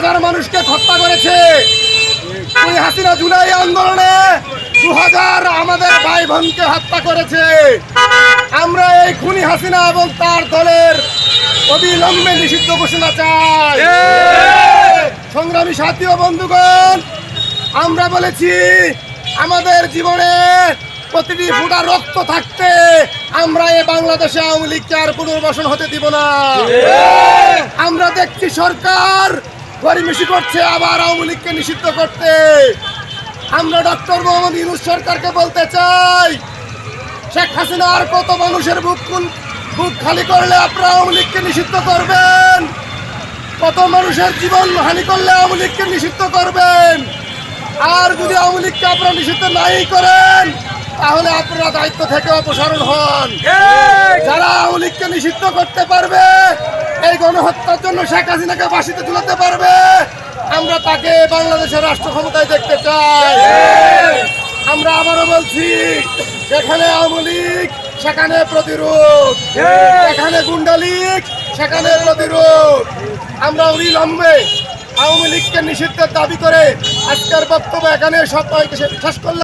হাজার মানুষকে হত্যা করেছে। ওই হাসিনা জুলাই আন্দোলনে দু হাজার আমাদের ভাই বোনকে হত্যা করেছে। আমরা এই খুনি হাসিনা এবং তার দলের অবিলম্বে নিষিদ্ধ ঘোষণা চাই। সংগ্রামী সাথী ও বন্ধুগণ আমরা বলেছি আমাদের জীবনে প্রতিটি ফুটা রক্ত থাকতে আমরা এই বাংলাদেশে আওয়ামী লীগকে আর পুনর্বাসন হতে দিব না। আমরা দেখছি সরকার গরিমিশি করছে আবার আওয়ামী লীগকে নিষিদ্ধ করতে। আমরা ডক্টর মোহাম্মদ ইউনুস সরকারকে বলতে চাই শেখ হাসিনা আর কত মানুষের বুক বুক খালি করলে আপনারা আওয়ামী লীগকে নিষিদ্ধ করবেন? কত মানুষের জীবন হানি করলে আওয়ামী লীগকে নিষিদ্ধ করবেন? আর যদি আওয়ামী লীগকে আপনারা নিষিদ্ধ নাই করেন তাহলে আপনারা দায়িত্ব থেকে অপসারণ হন। যারা আওয়ামী লীগকে নিষিদ্ধ করতে পারবে গণহত্যার জন্য শেখ হাসিনাকে বাসিতে তুলাতে পারবে। আমরা তাকে বাংলাদেশের রাষ্ট্র ক্ষমতায় দেখতে চাই। আমরা আবারও বলছি, যেখানে আওয়ামী লীগ, সেখানে প্রতিরোধ। এখানে গুন্ডা লীগ, সেখানে প্রতিরোধ। আমরা অবিলম্বে আওয়ামী লীগকে নিষিদ্ধের দাবি করে আজকের বক্তব্য এখানে সবাইকে শেষ করলাম।